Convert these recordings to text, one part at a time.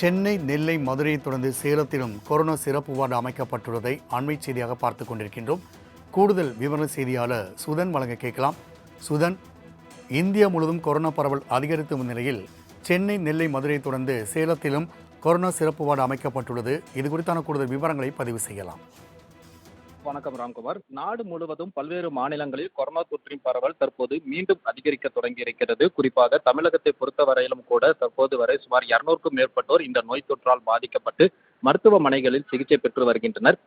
சென்னை நெல்லை மதுரையை தொடர்ந்து சேலத்திலும் கொரோனா சிறப்பு வார்டு அமைக்கப்பட்டுள்ளதை அண்மை செய்தியாக பார்த்து கொண்டிருக்கின்றோம். கூடுதல் விவர செய்தியாளர் சுதன் வழங்க கேட்கலாம். சுதன் இந்தியா முழுவதும் கொரோனா பரவல் அதிகரித்து வந்த நிலையில் சென்னை நெல்லை மதுரையை தொடர்ந்து சேலத்திலும் கொரோனா சிறப்பு வார்டு அமைக்கப்பட்டுள்ளது. இது குறித்தான கூடுதல் விவரங்களை பதிவு செய்யலாம். வணக்கம் ராம்குமார். நாடு முழுவதும் பல்வேறு மாநிலங்களில் கொரோனா தொற்றின் பரவல் தற்போது மீண்டும் அதிகரிக்க தொடங்கி இருக்கிறது குறிப்பாக தமிழகத்தை பொறுத்தவரையிலும் கூட தற்போது வரை சுமார் இருநூறுக்கும் மேற்பட்டோர் இந்த நோய் தொற்றால் பாதிக்கப்பட்டு மருத்துவமனைகளில் சிகிச்சை பெற்று வருகின்றனர்.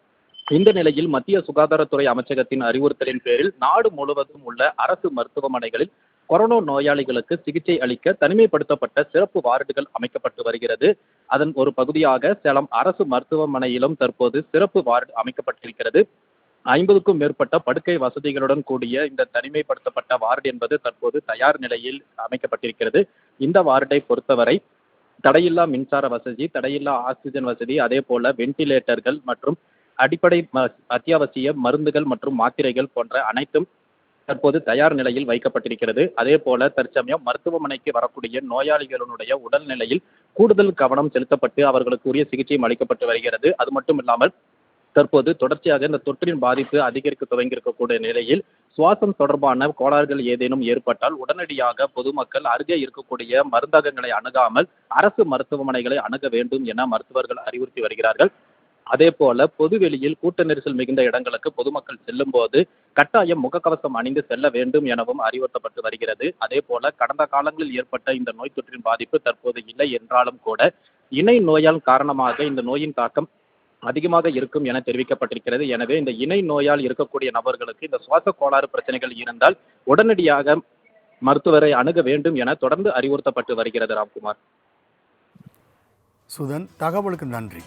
இந்த நிலையில் மத்திய சுகாதாரத்துறை அமைச்சகத்தின் அறிவுறுத்தலின் பேரில் நாடு முழுவதும் உள்ள அரசு மருத்துவமனைகளில் கொரோனா நோயாளிகளுக்கு சிகிச்சை அளிக்க தனிமைப்படுத்தப்பட்ட சிறப்பு வார்டுகள் அமைக்கப்பட்டு வருகிறது. அதன் ஒரு பகுதியாக சேலம் அரசு மருத்துவமனையிலும் தற்போது சிறப்பு வார்டு அமைக்கப்பட்டிருக்கிறது. ஐம்பதுக்கும் மேற்பட்ட படுக்கை வசதிகளுடன் கூடிய இந்த தனிமைப்படுத்தப்பட்ட வார்டு என்பது தற்போது தயார் நிலையில் அமைக்கப்பட்டிருக்கிறது. இந்த வார்டை பொறுத்தவரை தடையில்லா மின்சார வசதி தடையில்லா ஆக்சிஜன் வசதி அதே போல வென்டிலேட்டர்கள் மற்றும் அடிப்படை ம- அத்தியாவசிய மருந்துகள் மற்றும் மாத்திரைகள் போன்ற அனைத்தும் தற்போது தயார் நிலையில் வைக்கப்பட்டிருக்கிறது. அதே போல தற்சமயம் மருத்துவமனைக்கு வரக்கூடிய நோயாளிகளுடைய உடல்நிலையில் கூடுதல் கவனம் செலுத்தப்பட்டு அவர்களுக்கு உரிய சிகிச்சையும் அளிக்கப்பட்டு வருகிறது. அது மட்டும் இல்லாமல் தற்போது தொடர்ச்சியாக இந்த தொற்றின் பாதிப்பு அதிகரிக்க துவங்கியிருக்கக்கூடிய நிலையில் சுவாசம் தொடர்பான கோளாறுகள் ஏதேனும் ஏற்பட்டால் உடனடியாக பொதுமக்கள் அருகே இருக்கக்கூடிய மருந்தகங்களை அணுகாமல் அரசு மருத்துவமனைகளை அணுக வேண்டும் என மருத்துவர்கள் அறிவுறுத்தி வருகிறார்கள். அதே போல பொதுவெளியில் கூட்ட நெரிசல் மிகுந்த இடங்களுக்கு பொதுமக்கள் செல்லும் போது கட்டாயம் முகக்கவசம் அணிந்து செல்ல வேண்டும் எனவும் அறிவுறுத்தப்பட்டு வருகிறது. அதே போல கடந்த காலங்களில் ஏற்பட்ட இந்த நோய் தொற்றின் பாதிப்பு தற்போது இல்லை என்றாலும் கூட இணை நோயால் காரணமாக இந்த நோயின் தாக்கம் அதிகமாக இருக்கும் என தெரிவிக்கப்பட்டிருக்கிறது. எனவே இந்த இணை நோயால் இருக்கக்கூடிய நபர்களுக்கு இந்த சுவாச கோளாறு பிரச்சனைகள் இருந்தால் உடனடியாக மருத்துவரை அணுக வேண்டும் என தொடர்ந்து அறிவுறுத்தப்பட்டு வருகிறது ராம்குமார். சுதன் தகவலுக்கு நன்றி.